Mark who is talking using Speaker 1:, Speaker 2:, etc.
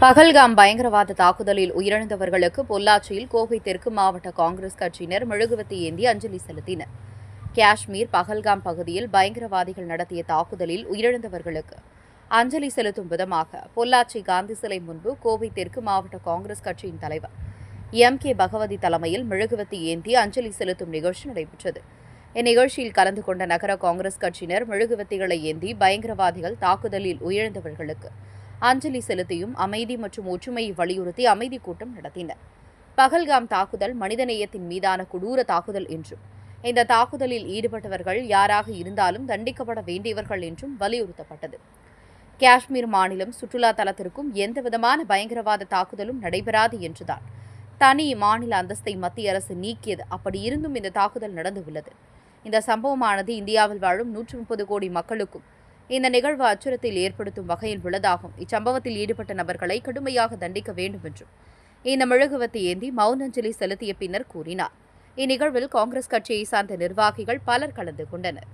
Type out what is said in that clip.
Speaker 1: பகல்காம் பயங்கரவாத தாக்குதலில் உயிரிழந்தவர்களுக்கு பொள்ளாச்சியில் கோவை தெற்கு மாவட்ட காங்கிரஸ் கட்சியினர் மெழுகுவத்தி ஏந்தி அஞ்சலி செலுத்தினர். காஷ்மீர் பகல்காம் பகுதியில் பயங்கரவாதிகள் நடத்திய தாக்குதலில் உயிரிழந்தவர்களுக்கு அஞ்சலி செலுத்தும் விதமாக பொள்ளாச்சி காந்தி சிலை முன்பு கோவை தெற்கு மாவட்ட காங்கிரஸ் கட்சியின் தலைவர் எம். கே. பகவதி தலைமையில் மெழுகுவத்தி ஏந்தி அஞ்சலி செலுத்தும் நிகழ்ச்சி நடைபெற்றது. இந்நிகழ்ச்சியில் கலந்து கொண்ட நகர காங்கிரஸ் கட்சியினர் மெழுகுவத்திகளை ஏந்தி பயங்கரவாதிகள் தாக்குதலில் உயிரிழந்தவர்களுக்கு அஞ்சலி செலுத்தியும் அமைதி மற்றும் ஒற்றுமையை வலியுறுத்தி அமைதி கூட்டம் நடத்தினர். பகல்காம் தாக்குதல் மனிதநேயத்தின் மீதான கொடூர தாக்குதல் என்றும் இந்த தாக்குதலில் ஈடுபட்டவர்கள் யாராக இருந்தாலும் தண்டிக்கப்பட வேண்டியவர்கள் என்றும் வலியுறுத்தப்பட்டது. காஷ்மீர் மாநிலம் சுற்றுலா தலத்திற்கும் எந்தவிதமான பயங்கரவாத தாக்குதலும் நடைபெறாது என்றுதான் தனி மாநில அந்தஸ்தை மத்திய அரசு நீக்கியது. அப்படி இருந்தும் இந்த தாக்குதல் நடந்துள்ளது இந்த சம்பவமானது இந்தியாவில் வாழும் நூற்று முப்பது கோடி மக்களுக்கும் இந்த நிகழ்வு அச்சுறுத்தல் ஏற்படுத்தும் வகையில் உள்ளதாகும். இச்சம்பவத்தில் ஈடுபட்ட நபர்களை கடுமையாக தண்டிக்க வேண்டும் என்றும் இந்த மெழுகுவத்தை ஏந்தி மௌனஞ்சலி செலுத்திய பின்னர் கூறினார். இந்நிகழ்வில் காங்கிரஸ் கட்சியை சார்ந்த நிர்வாகிகள் பலர் கலந்து கொண்டனர்.